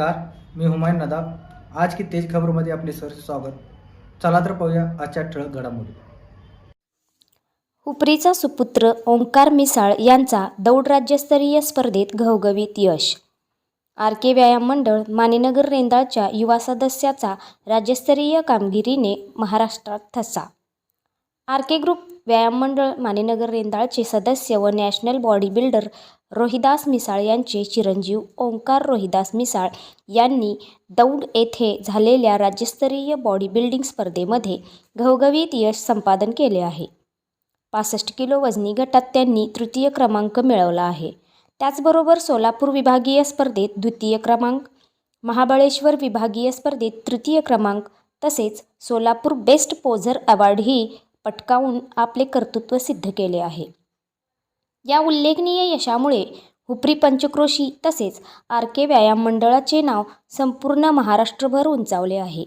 नमस्कार मी हुमायून नदाब. आज की तेज खबरमध्ये आपले सर स्वागत. चला तर पाहूया आजच्या ठळक घडामोडी. हुपरीचा सुपुत्र ओंकार मिसाळ यांचा दौड राज्यस्तरीय स्पर्धेत घवघवीत यश. आर के व्यायाम मंडळ मानेनगर रेंदाळच्या युवा सदस्याचा राज्यस्तरीय कामगिरीने महाराष्ट्रात ठसा. आर के ग्रुप व्यायाम मंडळ मानेनगर रेंदाळचे सदस्य व national body builder Rohidas Misal यांचे चिरंजीव ओंकार रोहिदास मिसाळ यांनी दौंड येथे झालेल्या राज्यस्तरीय बॉडी बिल्डिंग स्पर्धेमध्ये घवघवीत यश संपादन केले आहे. पासष्ट किलो वजनी गटात त्यांनी तृतीय क्रमांक मिळवला आहे. त्याचबरोबर सोलापूर विभागीय स्पर्धेत द्वितीय क्रमांक महाबळेश्वर विभागीय स्पर्धेत तृतीय क्रमांक तसेच सोलापूर बेस्ट पोझर अवॉर्डही पटकावून आपले कर्तृत्व सिद्ध केले आहे. या उल्लेखनीय यशामुळे हुपरी पंचक्रोशी तसेच आर के व्यायाम मंडळाचे नाव संपूर्ण महाराष्ट्रभर उंचावले आहे.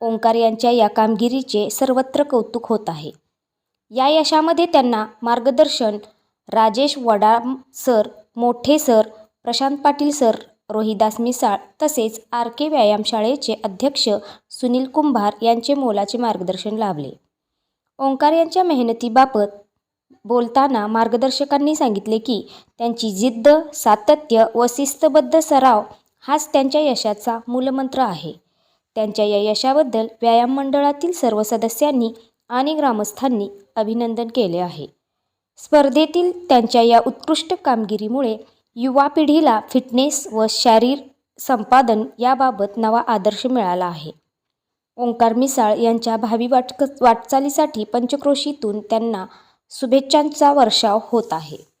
ओंकार यांच्या या कामगिरीचे सर्वत्र कौतुक होत आहे. या यशामध्ये त्यांना मार्गदर्शन राजेश वडाम सर मोठे सर प्रशांत पाटील सर रोहिदास मिसाळ तसेच आर के व्यायामशाळेचे अध्यक्ष सुनील कुंभार यांचे मोलाचे मार्गदर्शन लाभले. ओंकार यांच्या मेहनतीबाबत बोलताना मार्गदर्शकांनी सांगितले की त्यांची जिद्द सातत्य व शिस्तबद्ध सराव हाच त्यांच्या यशाचा मूलमंत्र आहे. त्यांच्या या यशाबद्दल व्यायाम मंडळातील सर्व सदस्यांनी आणि ग्रामस्थांनी अभिनंदन केले आहे. स्पर्धेतील त्यांच्या या उत्कृष्ट कामगिरीमुळे युवा पिढीला फिटनेस व शारीर संपादन याबाबत नवा आदर्श मिळाला आहे. ओंकार मिसाळ यांच्या भावी वाटक वाटचालीसाठी पंचक्रोशीतून त्यांना शुभेच्छांचा वर्षाव होत आहे.